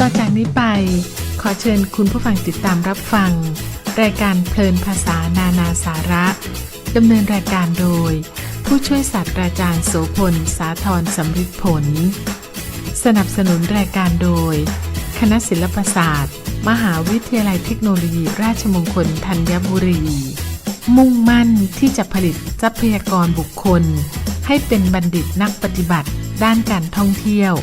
ต่อจากนี้ไป ขอเชิญคุณผู้ฟังติดตามรับฟัง รายการเพลินภาษานานาสาระดำเนินรายการโดย ผู้ช่วยศาสตราจารย์โสพล สาธรสำริดผล สนับสนุนรายการโดย คณะศิลปศาสตร์ มหาวิทยาลัยเทคโนโลยี ราชมงคลธัญบุรี มุ่งมั่นที่จะผลิตทรัพยากรบุคคล ให้เป็นบัณฑิตนักปฏิบัติ ด้านการท่องเที่ยว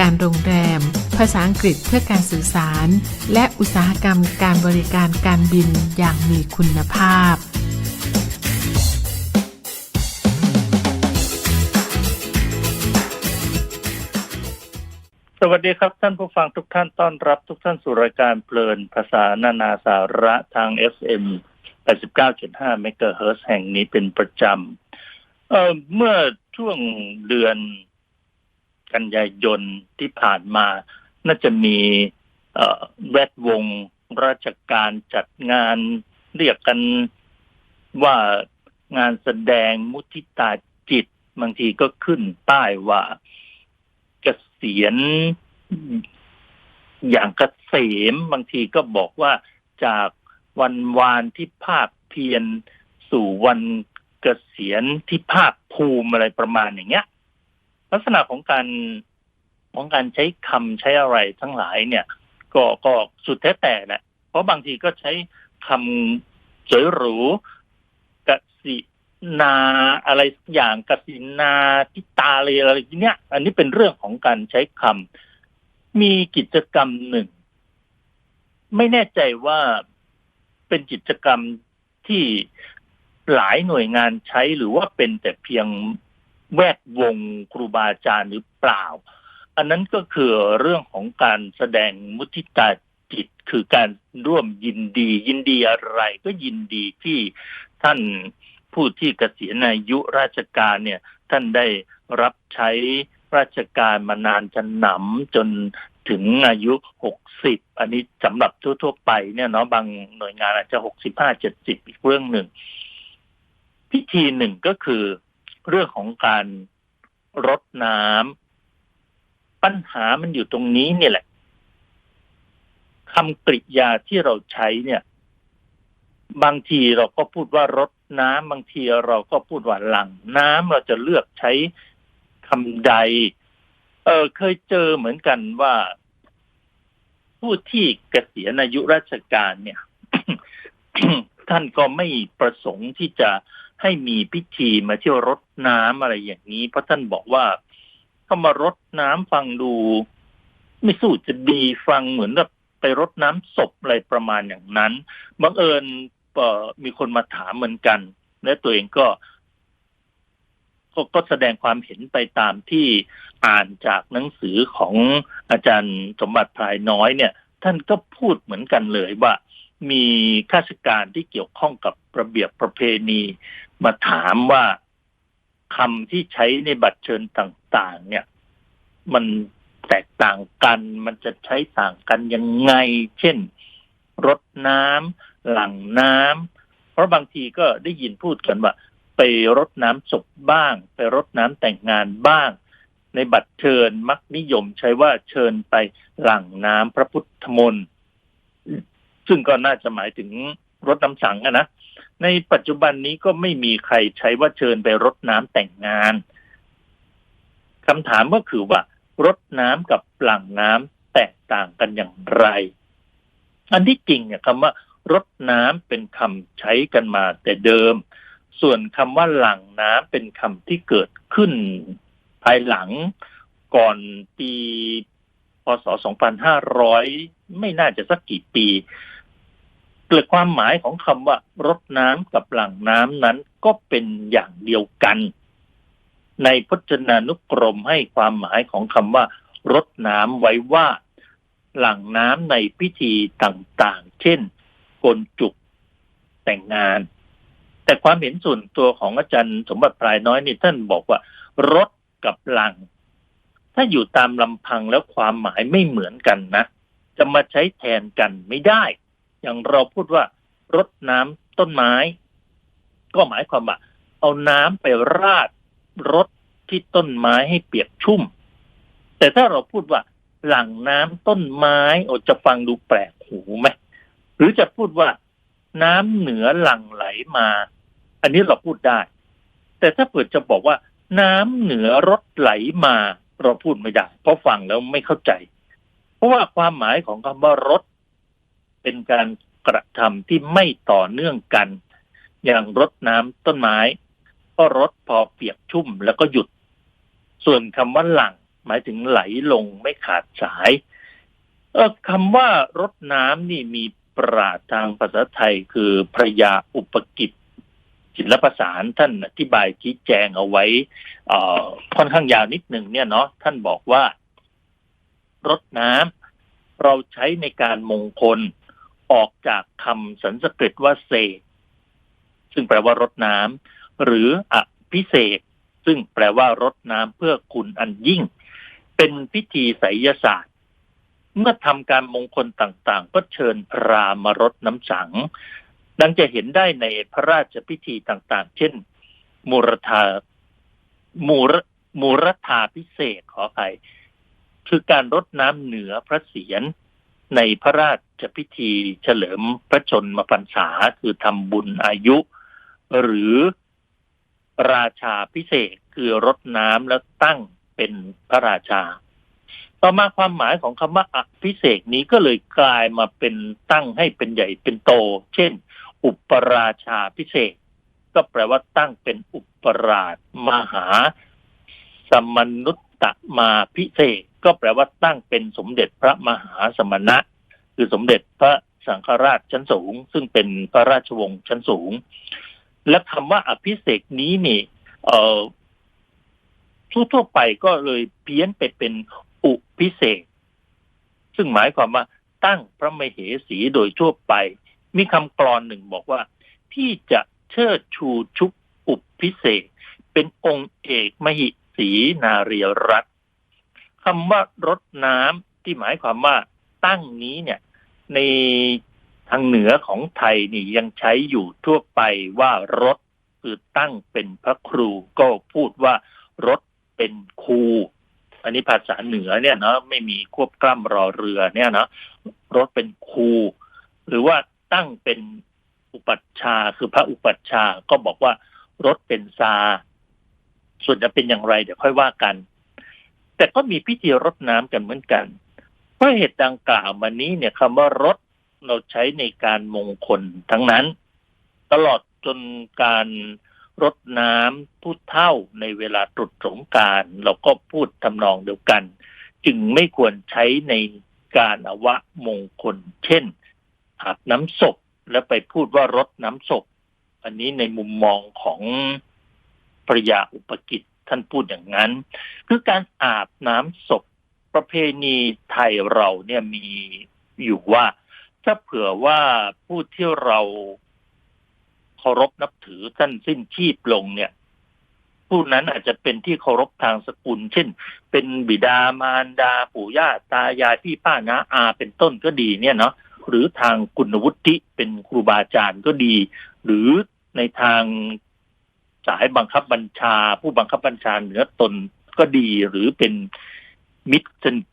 การโรงแรม ภาษาอังกฤษเพื่อการสื่อสาร และอุตสาหกรรมการบริการการบินอย่างมีคุณภาพสวัสดีครับท่านผู้ฟังทุกท่านต้อนรับทุกท่านสู่รายการเพลินภาษานานาสาระทาง FM 89.5เมกะเฮิรตซ์แห่งนี้เป็นประจำเเมื่อช่วงเดือน กันยายนที่ผ่านมา น่าจะมีแวดวงราชการจัดงานเรียกกันว่างานแสดงมุทิตาจิต บางทีก็ขึ้นป้ายว่าเกษียณอย่างเกษมบางทีก็บอกว่าจากวันวานที่ภาคเพียรสู่วันเกษียณที่ภาคภูมิอะไรประมาณอย่างเงี้ย ลักษณะของการของการใช้คำใช้อะไรทั้งหลายเนี่ย ก็ก็สุดแท้แต่แหละเพราะบางทีก็ใช้คำสวยหรูกสินาอะไรสักอย่างกสินาทิตาเลยอะไรเนี้ย อันนี้เป็นเรื่องของการใช้คำมีกิจกรรมหนึ่ง ไม่แน่ใจว่าเป็นกิจกรรมที่หลายหน่วยงานใช้หรือว่าเป็นแต่เพียง แวดวงครูบาอาจารย์หรือเปล่า อันนั้นก็คือเรื่องของการแสดงมุทิตาจิตคือการร่วมยินดี ยินดีอะไรก็ยินดีที่ท่านผู้ที่เกษียณอายุราชการเนี่ย ท่านได้รับใช้ราชการมานานจนหนำจนถึงอายุหกสิบอันนี้สำหรับทั่ว ๆ ไปเนี่ยเนาะบางหน่วยงานอาจจะหกสิบห้าเจ็ดสิบอีกเรื่องหนึ่ง พิธีหนึ่งก็คือ เรื่องของการรดน้ำปัญหามันอยู่ตรงนี้เนี่ยแหละคำกริยาที่เราใช้เนี่ย บางทีเราก็พูดว่ารดน้ำบางทีเราก็พูดว่าหลังน้ำเราจะเลือกใช้คำใด เออเคยเจอเหมือนกันว่า ผู้ที่เกษียณอายุราชการเนี่ย ท่านก็ไม่ประสงค์ที่จะ ให้มีพิธีมาเที่ยวรดน้ำอะไรอย่างนี้ เพราะท่านบอกว่าถ้ามารดน้ำฟังดู ไม่สู้จะดีฟังเหมือนแบบไปรดน้ำศพอะไรประมาณอย่างนั้นบังเอิญมีคนมาถามเหมือนกัน และตัวเองก็ก็ก็แสดงความเห็นไปตามที่อ่านจากหนังสือของอาจารย์สมบัติพลายน้อยเนี่ย ท่านก็พูดเหมือนกันเลยว่า มีข้าราชการที่เกี่ยวข้องกับระเบียบประเพณี มาถามว่าคำที่ใช้ในบัตรเชิญต่าง ๆ เนี่ย มันแตกต่างกัน มันจะใช้ต่างกันยังไง เช่น รดน้ำหลังน้ำเพราะบางทีก็ได้ยินพูดกันว่า ไปรดน้ำศพบ้าง ไปรดน้ำแต่งงานบ้าง ในบัตรเชิญมักนิยมใช้ว่าเชิญไปหลังน้ำพระพุทธมนต์ซึ่งก็น่าจะหมายถึงรดน้ำสังอะนะ ในปัจจุบันนี้ก็ไม่มีใครใช้ว่าเชิญไปรดน้ำแต่งงานคำถามก็คือว่ารดน้ำกับหลั่งน้ำแตกต่างกันอย่างไร อันที่จริงเนี่ยคำว่ารดน้ำเป็นคำใช้กันมาแต่เดิม ส่วนคำว่าหลั่งน้ำเป็นคำที่เกิดขึ้น ภายหลังก่อนปีพศ 2500 ไม่น่าจะสักกี่ปี เกิดความหมายของคำว่ารดน้ำกับหลังน้ำนั้นก็เป็นอย่างเดียวกัน ในพจนานุกรมให้ความหมายของคำว่ารดน้ำไว้ว่า หลังน้ำในพิธีต่างๆ เช่นกลจุกแต่งงาน แต่ความเห็นส่วนตัวของอาจารย์สมบัติพลายน้อยนี่ท่านบอกว่ารถกับหลัง ถ้าอยู่ตามลำพังแล้วความหมายไม่เหมือนกันนะ จะมาใช้แทนกันไม่ได้ อย่างเราพูดว่ารดน้ำต้นไม้ ก็หมายความว่า เอาน้ำไปราดรดที่ต้นไม้ให้เปียกชุ่ม แต่ถ้าเราพูดว่า หลังน้ำต้นไม้โอจะฟังดูแปลกหูไหมหรือจะพูดว่า น้ำเหนือหลั่งไหลมา อันนี้เราพูดได้ แต่ถ้าเปิดจะบอกว่า น้ำเหนือรถไหลมาเราพูดไม่ได้ เพราะฟังแล้วไม่เข้าใจ เพราะว่าความหมายของคำว่ารถ เป็นการกระทำที่ไม่ต่อเนื่องกัน อย่างรดน้ำต้นไม้ ก็รดพอเปียกชุ่มแล้วก็หยุด ส่วนคำว่าหลังหมายถึงไหลลงไม่ขาดสายเออคำว่ารดน้ำนี่มีปราดทางภาษาไทยคือพระยาอุปกิจศิลปสารท่านอธิบายชี้แจงเอาไว้อ่อค่อนข้างยาวนิดหนึ่งเนี่ยเนาะท่านบอกว่ารดน้ำเราใช้ในการมงคล ออกจากคำสันสกฤตว่าเสกซึ่งแปลว่ารดน้ำหรืออภิเษกซึ่งแปลว่ารดน้ำเพื่อคุณอันยิ่ง เป็นพิธีไสยศาสตร์ เมื่อทำการมงคลต่างๆ ก็เชิญพรามารดน้ำสัง ดังจะเห็นได้ในพระราชพิธีต่างๆ เช่น มูรธามูรมูรธาพิเศษขออภัยคือการรดน้ำเหนือพระเศียร ในพระราชพิธีเฉลิมพระชนมพรรษาคือทำบุญอายุ หรือราชาพิเศษคือรดน้ำแล้วตั้งเป็นพระราชา ต่อมาความหมายของคำว่าอภิเษกนี้ก็เลยกลายมาเป็นตั้งให้เป็นใหญ่เป็นโต เช่น อุปราชาพิเศษ ก็แปลว่าตั้งเป็นอุปราชมหา สมนุตตมาพิเศษ ก็แปลว่าตั้งเป็นสมเด็จพระมหาสมณะ คือสมเด็จพระสังฆราชชั้นสูง ซึ่งเป็นพระราชวงศ์ชั้นสูง และคำว่าอภิเษกนี้นี่ เอ่อทั่วๆไปก็เลยเพี้ยนไปเป็นอุพิเศษ ซึ่งหมายความว่าตั้งพระมเหสีโดยทั่วไป มีคำกรอนหนึ่งบอกว่า ที่จะเชิดชูชุบอุพิเศษ เป็นองค์เอกมหิสีนารีรัต คำว่ารดน้ำที่หมายความว่าตั้งนี้เนี่ย ในทางเหนือของไทยนี่ยังใช้อยู่ทั่วไปว่ารถคือตั้งเป็นพระครูก็พูดว่ารถเป็นครูอันนี้ภาษาเหนือเนี่ยเนาะไม่มีควบกล้ำรอเรือเนี่ยเนาะรถเป็นครู หรือว่าตั้งเป็นอุปัชฌาคือพระอุปัชฌาก็บอกว่ารถเป็นซา ส่วนจะเป็นอย่างไร เดี๋ยวค่อยว่ากัน แต่ก็มีพิธีรดน้ำกันเหมือนกัน เพราะเหตุดังกล่าวมานี้เนี่ยคำว่ารถเราใช้ในการมงคลทั้งนั้น ตลอดจนการรดน้ำผู้เท่าในเวลาตรุษสงการเราก็พูดทำนองเดียวกัน จึงไม่ควรใช้ในการอวะมงคล เช่นอาบน้ำศพแล้วไปพูดว่ารดน้ำศพ อันนี้ในมุมมองของปริยาอุปกิจ ท่านพูดอย่างนั้น คือการอาบน้ำศพประเพณีไทยเราเนี่ยมีอยู่ว่า ถ้าเผื่อว่าผู้ที่เราเคารพนับถือท่านสิ้นชีพลงเนี่ย ผู้นั้นอาจจะเป็นที่เคารพทางสกุล เช่น เป็นบิดามารดาปู่ย่าตายายพี่ป้าน้าอาเป็นต้นก็ดีเนี่ยเนาะหรือทางกุณวุฒิเป็นครูบาอาจารย์ก็ดี หรือในทาง สายบังคับบัญชา ผู้บังคับบัญชาเหนือตนก็ดีหรือเป็นมิตร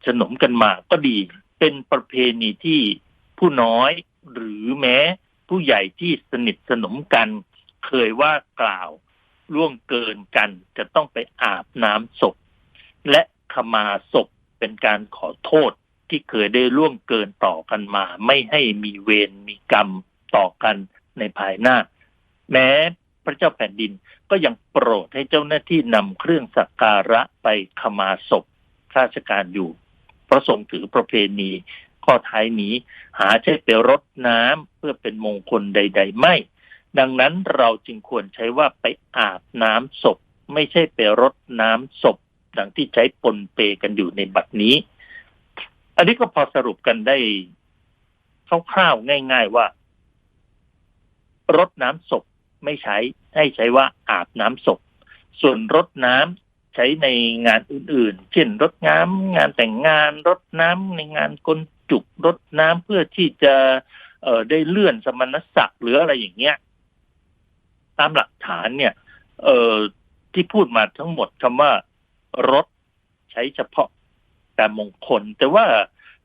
สนมกันมาก็ดี เป็นประเพณีที่ผู้น้อยหรือแม้ผู้ใหญ่ที่สนิทสนมกัน เคยว่ากล่าวล่วงเกินกันจะต้องไปอาบน้ำศพ และขมาศพเป็นการขอโทษที่เคยได้ล่วงเกินต่อกันมา ไม่ให้มีเวรมีกรรมต่อกันในภายหน้า แม้พระเจ้าแผ่นดิน ก็ยังโปรดให้เจ้าหน้าที่นำเครื่องสักการะไปขมาศพข้าราชการอยู่พราะทรงถือประเพณี ข้อท้ายนี้ หาใช่ไปรดน้ำเพื่อเป็นมงคลใด ๆ ไม่ ดังนั้นเราจึงควรใช้ว่าไปอาบน้ำศพ ไม่ใช่ไปรดน้ำศพดังที่ใช้ปนเปกันอยู่ในบัดนี้ อันนี้ก็พอสรุปกันได้คร่าวๆง่าย ๆว่ารดน้ำศพ ไม่ใช้ให้ใช้ว่าอาบน้ำศพ ส่วนรดน้ำใช้ในงานอื่นๆ เช่นรดน้ำงานแต่งงานรดน้ำในงานกลจุกรดน้ำเพื่อที่จะเอ่อได้เลื่อนสมณศักดิ์หรืออะไรอย่างเงี้ย ตามหลักฐานเนี่ย เอ่อที่พูดมาทั้งหมดคำว่ารถใช้เฉพาะการมงคล แต่ว่า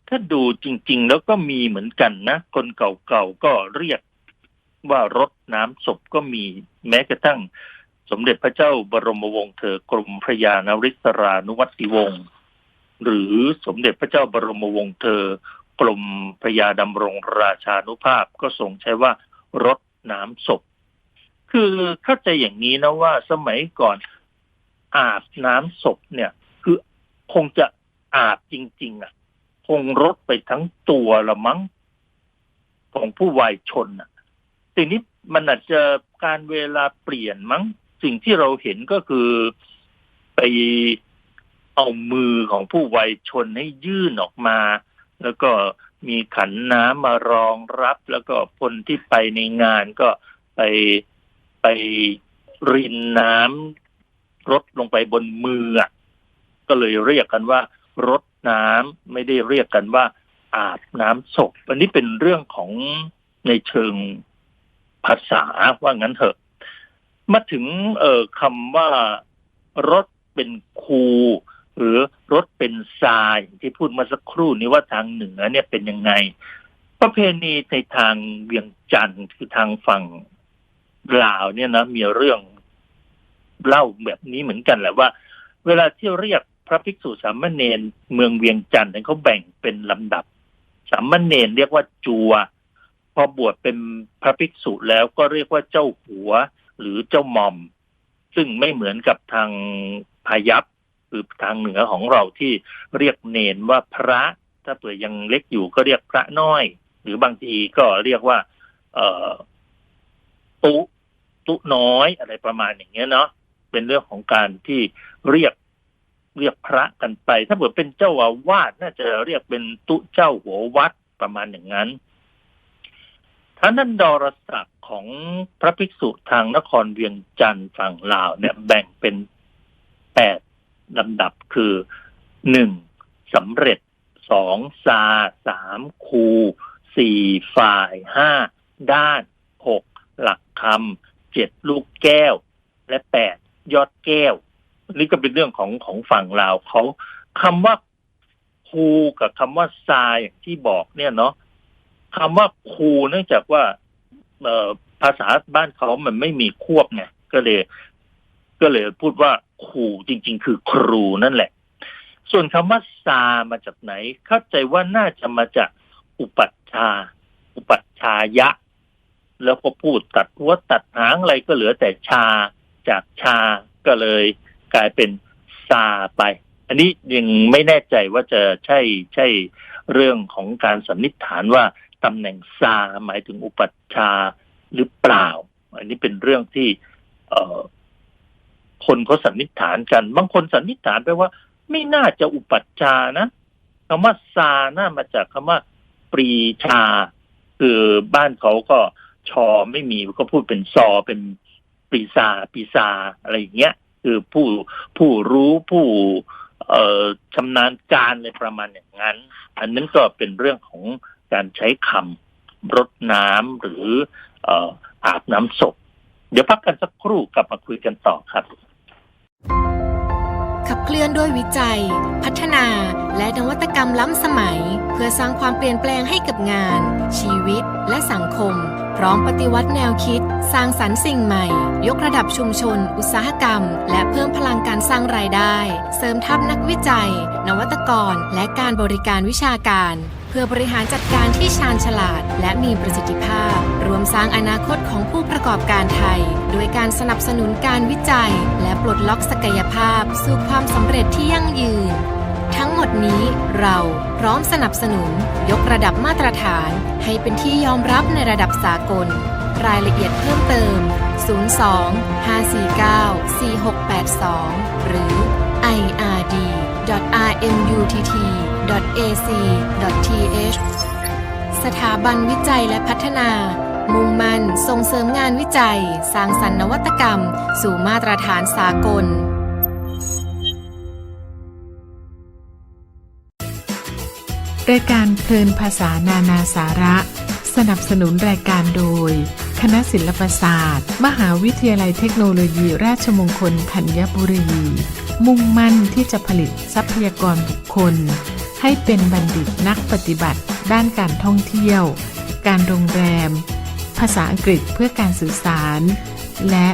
ถ้าดูจริง ๆ แล้วก็มีเหมือนกันนะ คนเก่าๆก็เรียก ว่ารดน้ำศพก็มีแม้กระทั่ง สมเด็จพระเจ้าบรมวงศ์เธอกรมพระยานริศรานุวัติวงศ์หรือสมเด็จพระเจ้าบรมวงศ์เธอกรมพระยาดำรงราชานุภาพก็ทรงใช้ว่ารดน้ำศพ คือเข้าใจอย่างนี้นะว่าสมัยก่อนอาบน้ำศพเนี่ย คือคงจะอาบจริง ๆ อะ คงรดไปทั้งตัวละมั้งของผู้วายชนอะ ทีนี้มันอาจจะการเวลาเปลี่ยนมั้งสิ่งที่เราเห็นก็คือไปเอามือของผู้วายชนให้ยื่นออกมา แล้วก็มีขันน้ำมารองรับ แล้วก็คนที่ไปในงานก็ไปไปรินน้ำรดลงไปบนมือก็เลยเรียกกันว่ารดน้ำไม่ได้เรียกกันว่าอาบน้ำศพอันนี้เป็นเรื่องของในเชิง ภาษาว่างั้นเถอะ มาถึงเอ่อคำว่ารถเป็นคูหรือรถเป็นทรายที่พูดมาสักครู่นี้ว่าทางเหนือเนี่ยเป็นยังไง ประเพณีในทางเวียงจันทร์คือทางฝั่งลาวเนี่ยนะมีเรื่องเล่าแบบนี้เหมือนกันแหละว่า เวลาที่เรียกพระภิกษุสามเณรเมืองเวียงจันทร์เนี่ยเขาแบ่งเป็นลำดับ สามเณรเรียกว่าจัว พอบวชเป็นพระภิกษุแล้วก็เรียกว่าเจ้าหัวหรือเจ้าหมอม ซึ่งไม่เหมือนกับทางพายัพหรือทางเหนือของเราที่เรียกเนนว่าพระ ถ้าเผื่อยังเล็กอยู่ก็เรียกพระน้อย หรือบางทีก็เรียกว่า เออตุตุน้อยอะไรประมาณอย่างเงี้ยเนาะเป็นเรื่องของการที่เรียกเรียกพระกันไป ถ้าเผื่อเป็นเจ้าอาวาสน่าจะเรียกเป็นตุเจ้าหัววัดประมาณอย่างนั้น ท่านั้นดรศักดิ์ของพระภิกษุทางนครเวียงจันทร์ฝั่งลาวเนี่ยแบ่งเป็นแปดลำดับคือหนึ่งสำเร็จสองซาสามคูสี่ฝ่ายห้าด้านหกหลักคำเจ็ดลูกแก้ว และแปดยอดแก้ว นี่ก็เป็นเรื่องของของฝั่งลาวเขาคำว่าคูกับคำว่าทราอย่างที่บอกเนี่ยเนาะ คำว่าคูเนื่องจากว่าเออภาษาบ้านเขามันไม่มีควบไงก็เลย ก็เลยพูดว่าครูจริง ๆ คือครูนั่นแหละ ส่วนคำว่าซามาจากไหน เข้าใจว่าน่าจะมาจากอุปัชฌาอุปัชฌายะ แล้วก็พูดตัดหัวตัดหางอะไรก็เหลือแต่ชาจากชาก็เลยกลายเป็นซาไป อันนี้ยังไม่แน่ใจว่าจะใช่ใช่เรื่องของการสันนิษฐานว่า ตำแหน่งซาหมายถึงอุปัชฌาย์หรือเปล่า อันนี้เป็นเรื่องที่เออคนเขาสันนิษฐานกัน บางคนสันนิษฐานไปว่า ไม่น่าจะอุปัชฌาย์นะคำว่าซาน่ามาจากคำว่า ปรีชา คือบ้านเขาก็ชอไม่มีก็พูดเป็นซอเป็นปรีซาปีซาอะไรอย่างเงี้ย คือผู้ผู้รู้ผู้เอ่อชำนาญการอะไรประมาณอย่างนั้น อันนั้นก็เป็นเรื่องของ การใช้คำรดน้ำหรืออาบน้ำศพ เดี๋ยวพักกันสักครู่กลับมาคุยกันต่อครับ ขับเคลื่อนด้วยวิจัย พัฒนา และนวัตกรรมล้ำสมัย เพื่อสร้างความเปลี่ยนแปลงให้กับงาน ชีวิต และสังคม พร้อมปฏิวัติแนวคิด สร้างสรรค์สิ่งใหม่ ยกระดับชุมชน อุตสาหกรรม และเพิ่มพลังการสร้างรายได้ เสริมทัพนักวิจัย นวัตกร และการบริการวิชาการ พื่อบริหารจัดการที่ชาญฉลาด และมีประสิทธิภาพ รวมสร้างอนาคตของผู้ประกอบการไทย โดยการสนับสนุนการวิจัย และปลดล็อกศักยภาพ สู่ความสำเร็จที่ยั่งยืน ทั้งหมดนี้เราพร้อมสนับสนุน ยกระดับมาตรฐาน ให้เป็นที่ยอมรับในระดับสากล รายละเอียดเพิ่มเติม 02 549 4682 หรือ ird.rmutt ird.rmutt.ac.th สถาบันวิจัยและพัฒนา มุ่งมั่นส่งเสริมงานวิจัย สร้างสรรค์นวัตกรรม สู่มาตรฐานสากล รายการเพลินภาษานานาสาระ สนับสนุนรายการโดย คณะศิลปศาสตร์ มหาวิทยาลัยเทคโนโลยีราชมงคลธัญบุรี มุ่งมั่นที่จะผลิตทรัพยากรบุคคล ให้เป็นบัณฑิตนักปฏิบัติ ด้านการท่องเที่ยว การโรงแรม ภาษาอังกฤษเพื่อการสื่อสาร และ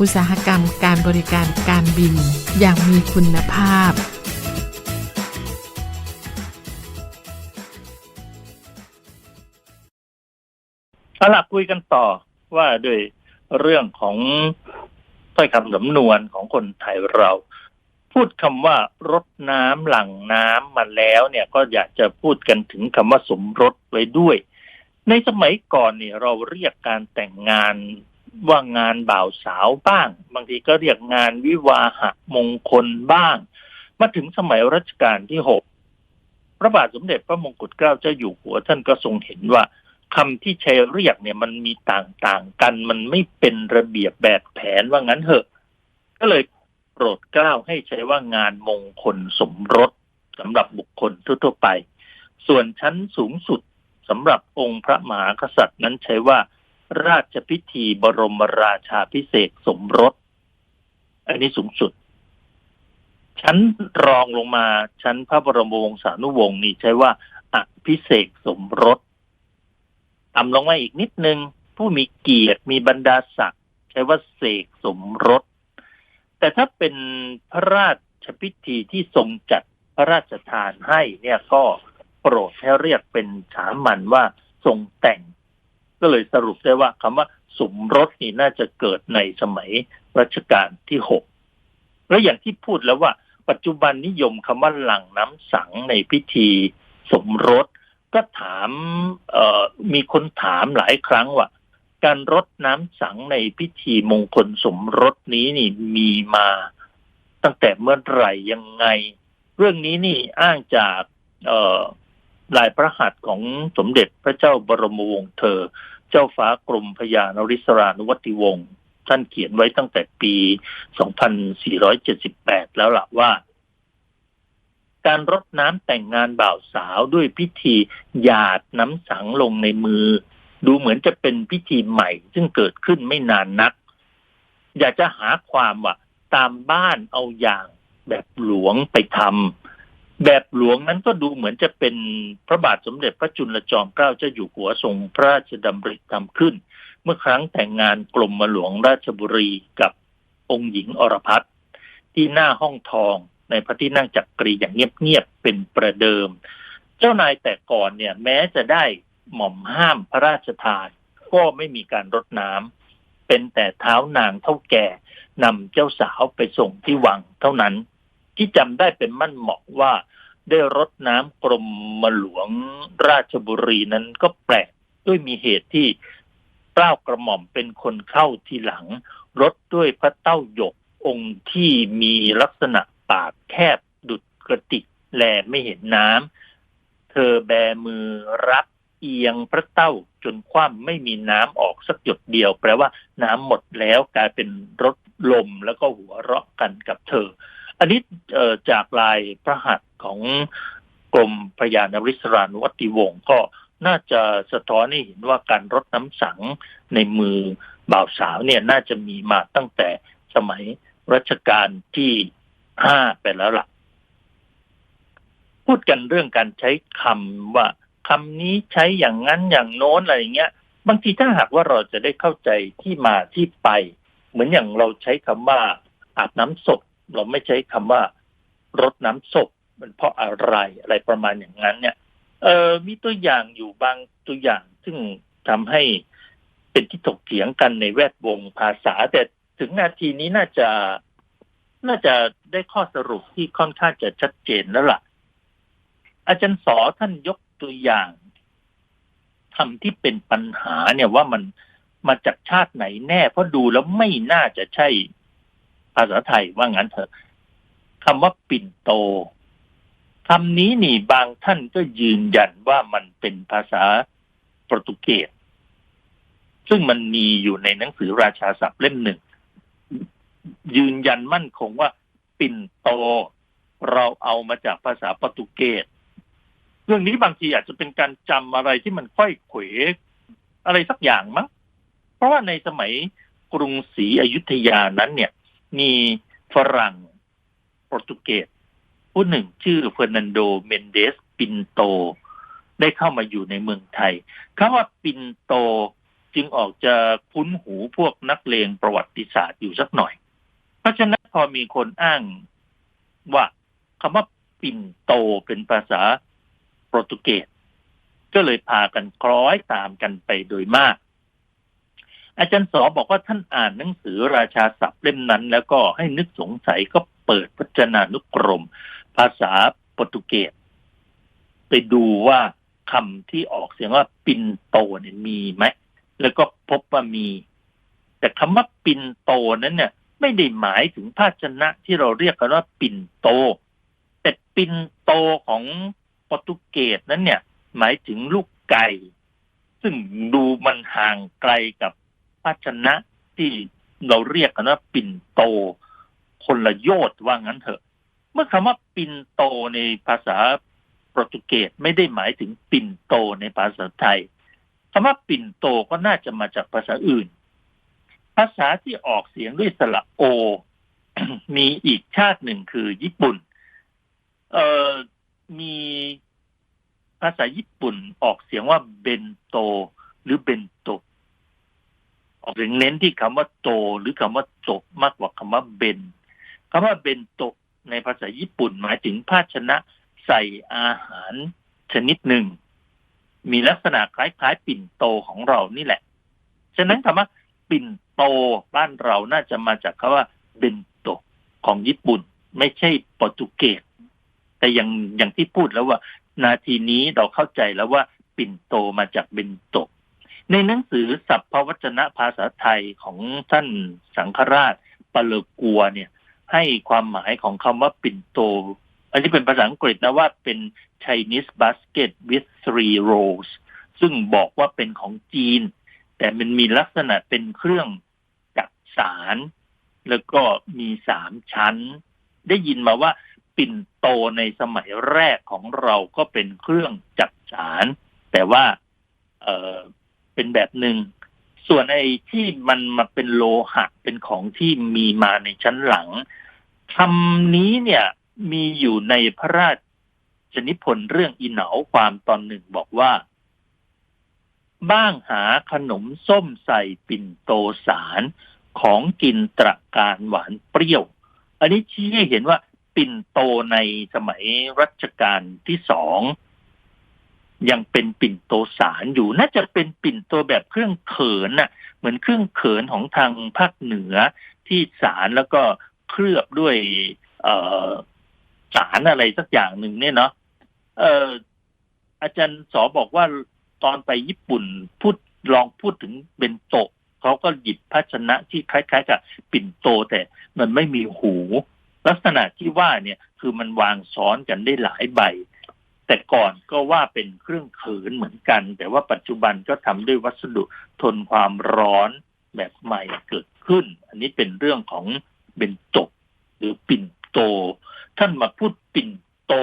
อุตสาหกรรมการบริการการบินอย่างมีคุณภาพเอาล่ะคุยกันต่อว่าด้วยเรื่องของถ้อยคำสำนวนของคนไทยเรา พูดคำว่ารดน้ำหลังน้ำมาแล้วเนี่ยก็อยากจะพูดกันถึงคำว่าสมรสไว้ด้วย ในสมัยก่อนเนี่ยเราเรียกการแต่งงานว่างานบ่าวสาวบ้าง บางทีก็เรียกงานวิวาหะมงคลบ้าง มาถึงสมัยรัชกาลที่หกพระบาทสมเด็จพระมงกุฎเกล้าเจ้าอยู่หัวท่านก็ทรงเห็นว่าคำที่ใช้เรียกเนี่ยมันมีต่างๆกัน มันไม่เป็นระเบียบแบบแผนว่างั้นเถอะ ก็เลย โปรดเกล้าให้ใช้ว่างานมงคลสมรสสำหรับบุคคลทั่วๆไป ส่วนชั้นสูงสุดสำหรับองค์พระมหากษัตริย์นั้นใช้ว่า ราชพิธีบรมราชาพิเศษสมรส อันนี้สูงสุด ชั้นรองลงมาชั้นพระบรมวงศานุวงศ์นี่ใช้ว่าอภิเษกสมรสต่ำลงมาอีกนิดนึง ผู้มีเกียรติมีบรรดาศักดิ์ใช้ว่าเสกสมรส แต่ถ้าเป็นพระราชพิธีที่ทรงจัดพระราชทานให้ เนี่ยก็โปรดให้เรียกเป็นสามัญว่าทรงแต่ง ก็เลยสรุปได้ว่าคำว่าสมรสนี่น่าจะเกิดในสมัยรัชกาลที่หกแล้วอย่างที่พูดแล้วว่า ปัจจุบันนิยมคำว่าหลังน้ำสังในพิธีสมรสก็ถามมีคนถามหลายครั้งว่า การรดน้ำสังในพิธีมงคลสมรสนี้นี่มีมาตั้งแต่เมื่อไหร่ยังไง เรื่องนี้นี่อ้างจากลายพระหัตถ์ของสมเด็จพระเจ้าบรมวงศ์เธอ เจ้าฟ้ากรมพยานริศรานุวัติวงศ์ท่านเขียนไว้ตั้งแต่ปี 2478 แล้วล่ะว่า การรดน้ำแต่งงานบ่าวสาวด้วยพิธีหยาดน้ำสังลงในมือ ดูเหมือนจะเป็นพิธีใหม่ ซึ่งเกิดขึ้นไม่นานนัก อยากจะหาความว่าตามบ้านเอาอย่างแบบหลวงไปทำแบบหลวงนั้นก็ดูเหมือนจะเป็นพระบาทสมเด็จพระจุลจอมเกล้าเจ้าอยู่หัวทรงพระราชดำริทำขึ้น เมื่อครั้งแต่งงานกรมหลวงราชบุรีกับองค์หญิงอรพัฒที่หน้าห้องทองในพระที่นั่งจักรีอย่างเงียบๆเป็นประเดิม เจ้านายแต่ก่อนเนี่ย แม้จะได้ หม่อมห้ามพระราชทานก็ไม่มีการรดน้ำเป็นแต่เท้านางเท่าแก่นำเจ้าสาวไปส่งที่วังเท่านั้น ที่จำได้เป็นมั่นเหมาะว่าได้รดน้ำกรมหลวงราชบุรีนั้นก็แปลกด้วยมีเหตุที่เกล้ากระหม่อมเป็นคนเข้าทีหลังรถด้วยพระเต้าหยกองค์ที่มีลักษณะปากแคบดุดกระติกแลไม่เห็นน้ำเธอแบมือรับ เอียงพระเต้าจนคว่ำไม่มีน้ำออกสักหยดเดียว แปลว่าน้ำหมดแล้วกลายเป็นรถลมแล้วก็หัวเราะกันกับเธอ อันนี้จากลายพระหัตถ์ของกรมพระยานริศรานุวัติวงศ์ก็น่าจะสะท้อนให้เห็นว่าการรดน้ำสังในมือบ่าวสาวเนี่ยน่าจะมีมาตั้งแต่สมัยรัชกาลที่ห้าไปแล้วล่ะ พูดกันเรื่องการใช้คำว่า คำนี้ใช้อย่างนั้นอย่างโน้นอะไรอย่างเงี้ย บางทีถ้าหากว่าเราจะได้เข้าใจที่มาที่ไป เหมือนอย่างเราใช้คำว่าอาบน้ำศพ เราไม่ใช้คำว่ารดน้ำศพ มันเพราะอะไรอะไรประมาณอย่างนั้นเนี่ย เออมีตัวอย่างอยู่บางตัวอย่างซึ่งทำให้เป็นที่ถกเถียงกันในแวดวงภาษา แต่ถึงนาทีนี้น่าจะน่าจะได้ข้อสรุปที่ค่อนข้างจะชัดเจนแล้วล่ะ อาจารย์สอท่านยก ตัวอย่างคำที่เป็นปัญหาเนี่ยว่ามันมาจากชาติไหนแน่ เพราะดูแล้วไม่น่าจะใช่ภาษาไทยว่างั้นเถอะคำว่าปิ่นโตคำนี้นี่บางท่านก็ยืนยันว่ามันเป็นภาษาโปรตุเกสซึ่งมันมีอยู่ในหนังสือราชาศัพท์เล่มหนึ่ง ยืนยันมั่นคงว่า ปิ่นโต เราเอามาจากภาษาโปรตุเกส เรื่องนี้บางทีอาจจะเป็นการจำอะไรที่มันค่อยเขวอะไรสักอย่างมั้ง เพราะว่าในสมัยกรุงศรีอยุธยานั้นเนี่ย มีฝรั่งโปรตุเกสผู้หนึ่งชื่อเฟอร์นันโดเมนเดสปินโต ได้เข้ามาอยู่ในเมืองไทยคำว่าปินโตจึงออกจะคุ้นหูพวกนักเลงประวัติศาสตร์อยู่สักหน่อย เพราะฉะนั้นพอมีคนอ้างว่าคำว่าปินโตเป็นภาษา โปรตุเกสก็เลยพากันคล้อยตามกันไปโดยมาก อาจารย์สอบอกว่าท่านอ่านหนังสือราชาศัพท์เล่มนั้น แล้วก็ให้นึกสงสัยก็เปิดพจนานุกรม ภาษาโปรตุเกสไปดูว่าคำที่ออกเสียงว่าปินโตเนี่ยมีไหม แล้วก็พบว่ามี แต่คำว่าปินโตนั้นเนี่ย ไม่ได้หมายถึงภาชนะที่เราเรียกกันว่าปินโต แต่ปินโตของ ปรตุเกสนั้นเนี่ย หมายถึงลูกไก่ ซึ่งดูมันห่างไกลกับภาชนะที่เราเรียกกันว่าปิ่นโต คนละโยชน์ว่างั้นเถอะ เมื่อคำว่าปิ่นโตในภาษาโปรตุเกสไม่ได้หมายถึงปิ่นโตในภาษาไทยคำว่าปิ่นโตก็น่าจะมาจากภาษาอื่น ภาษาที่ออกเสียงด้วยสระโอ มีอีกชาติหนึ่งคือญี่ปุ่น เอ่อ มีภาษาญี่ปุ่นออกเสียงว่าเบนโต หรือเบนโต ออกเสียงเน้นที่คำว่าโต หรือคำว่าโตมากกว่าคำว่าเบนคำว่าเบนโตในภาษาญี่ปุ่นหมายถึงภาชนะใส่อาหารชนิดหนึ่ง มีลักษณะคล้ายๆ ปิ่นโตของเรานี่แหละ ฉะนั้นคำว่าปิ่นโตบ้านเราน่าจะมาจากคำว่าเบนโตของญี่ปุ่น ไม่ใช่โปรตุเกส แต่อย่างอย่างที่พูดแล้วว่า นาทีนี้เราเข้าใจแล้วว่าปิ่นโตมาจากเบนโตในหนังสือสัพพวจนะภาษาไทยของท่านสังฆราชปเลกัวเนี่ย ให้ความหมายของคำว่าปิ่นโต อันนี้เป็นภาษาอังกฤษนะว่าเป็น Chinese basket with three rows ซึ่งบอกว่าเป็นของจีน แต่มันมีลักษณะเป็นเครื่องจักสาร แล้วก็มีสามชั้น ได้ยินมาว่า ปิ่นโตในสมัยแรกของเราก็เป็นเครื่องจักสาร แต่ว่าเออเป็นแบบหนึ่งส่วนไอ้ที่มันมาเป็นโลหะเป็นของที่มีมาในชั้นหลังคำนี้เนี่ยมีอยู่ในพระราชนิพนธ์เรื่องอีเหนาความตอนหนึ่งบอกว่า บ้างหาขนมส้มใส่ปิ่นโตสารของกินตระการหวานเปรี้ยว อันนี้ชี้ให้เห็นว่า ปิ่นโตในสมัยรัชกาลที่สองยังเป็นปิ่นโตสารอยู่น่าจะเป็นปิ่นโตแบบเครื่องเขินน่ะ เหมือนเครื่องเขินของทางภาคเหนือที่สารแล้วก็เคลือบด้วย เออสารอะไรสักอย่างหนึ่งเนี่ยเนาะเอออาจารย์สอบอกว่าตอนไปญี่ปุ่นพูดลองพูดถึงเบนโตะเขาก็หยิบภาชนะที่คล้ายๆกับปิ่นโตแต่มันไม่มีหู ลักษณะที่ว่าเนี่ยคือมันวางซ้อนกันได้หลายใบ แต่ก่อนก็ว่าเป็นเครื่องเขินเหมือนกัน แต่ว่าปัจจุบันก็ทำด้วยวัสดุทนความร้อนแบบใหม่เกิดขึ้น อันนี้เป็นเรื่องของเบนโตะหรือปิ่นโต ท่านมาพูดปิ่นโต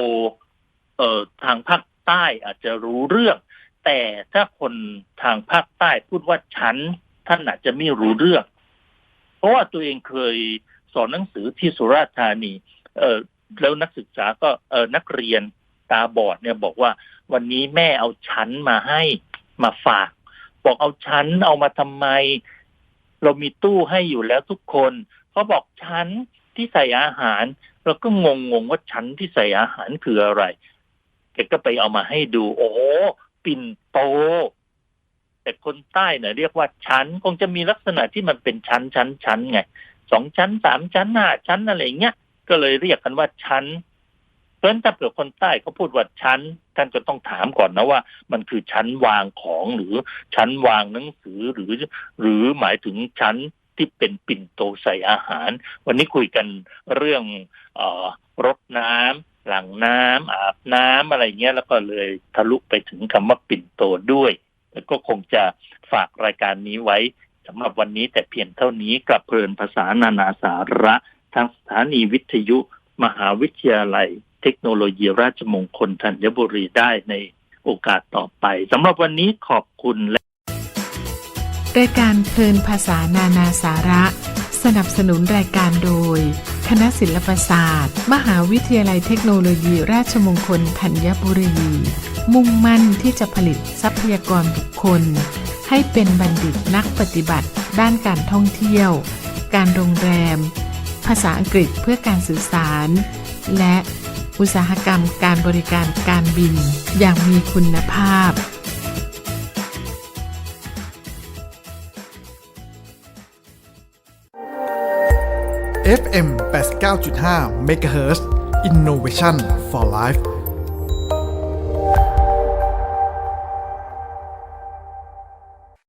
เอ่อทางภาคใต้อาจจะรู้เรื่อง แต่ถ้าคนทางภาคใต้พูดว่าฉัน ท่านอาจจะไม่รู้เรื่อง เพราะว่าตัวเองเคย สอนหนังสือที่สุราษฎร์ธานีเออแล้วนักศึกษาก็เออนักเรียนตาบอดเนี่ยบอกว่า วันนี้แม่เอาชั้นมาให้มาฝาก บอกเอาชั้นเอามาทำไม เรามีตู้ให้อยู่แล้วทุกคนเขาบอกชั้นที่ใส่อาหาร เราก็งงงๆว่าชั้นที่ใส่อาหารคืออะไรแกก็ไปเอามาให้ดู โอ้ปิ่นโตแต่คนใต้เนี่ยเรียกว่าชั้นคงจะมีลักษณะที่มันเป็นชั้นชั้นชั้นไง สองชั้นสามชั้นห้าชั้นอะไรเงี้ยก็เลยเรียกกันว่าชั้น เพราะฉะนั้นถ้าเผื่อคนใต้เขาพูดว่าชั้น ท่านก็ต้องถามก่อนนะว่า มันคือชั้นวางของหรือชั้นวางหนังสือหรือ หรือหมายถึงชั้นที่เป็นปิ่นโตใส่อาหาร วันนี้คุยกันเรื่องออรดน้ำหลังน้ำอาบน้ำอะไรเงี้ยแล้วก็เลยทะลุไปถึงคำว่าปิ่นโตด้วย แล้วก็คงจะฝากรายการนี้ไว้ สำหรับวันนี้แต่เพียงเท่านี้กับเพลินภาษานานาสาระ ทางสถานีวิทยุ มหาวิทยาลัย เทคโนโลยีราชมงคลธัญบุรีได้ในโอกาสต่อไปสำหรับวันนี้ขอบคุณและรายการเพลินภาษานานาสาระ สนับสนุนรายการโดย คณะศิลปศาสตร์ มหาวิทยาลัยเทคโนโลยีราชมงคลธัญบุรี มุ่งมั่นที่จะผลิตทรัพยากรบุคคล ให้เป็นบัณฑิตนักปฏิบัติ ด้านการท่องเที่ยว การโรงแรม ภาษาอังกฤษเพื่อการสื่อสาร และอุตสาหกรรมการบริการการบินอย่างมีคุณภาพ FM 89.5 MHz Innovation for Life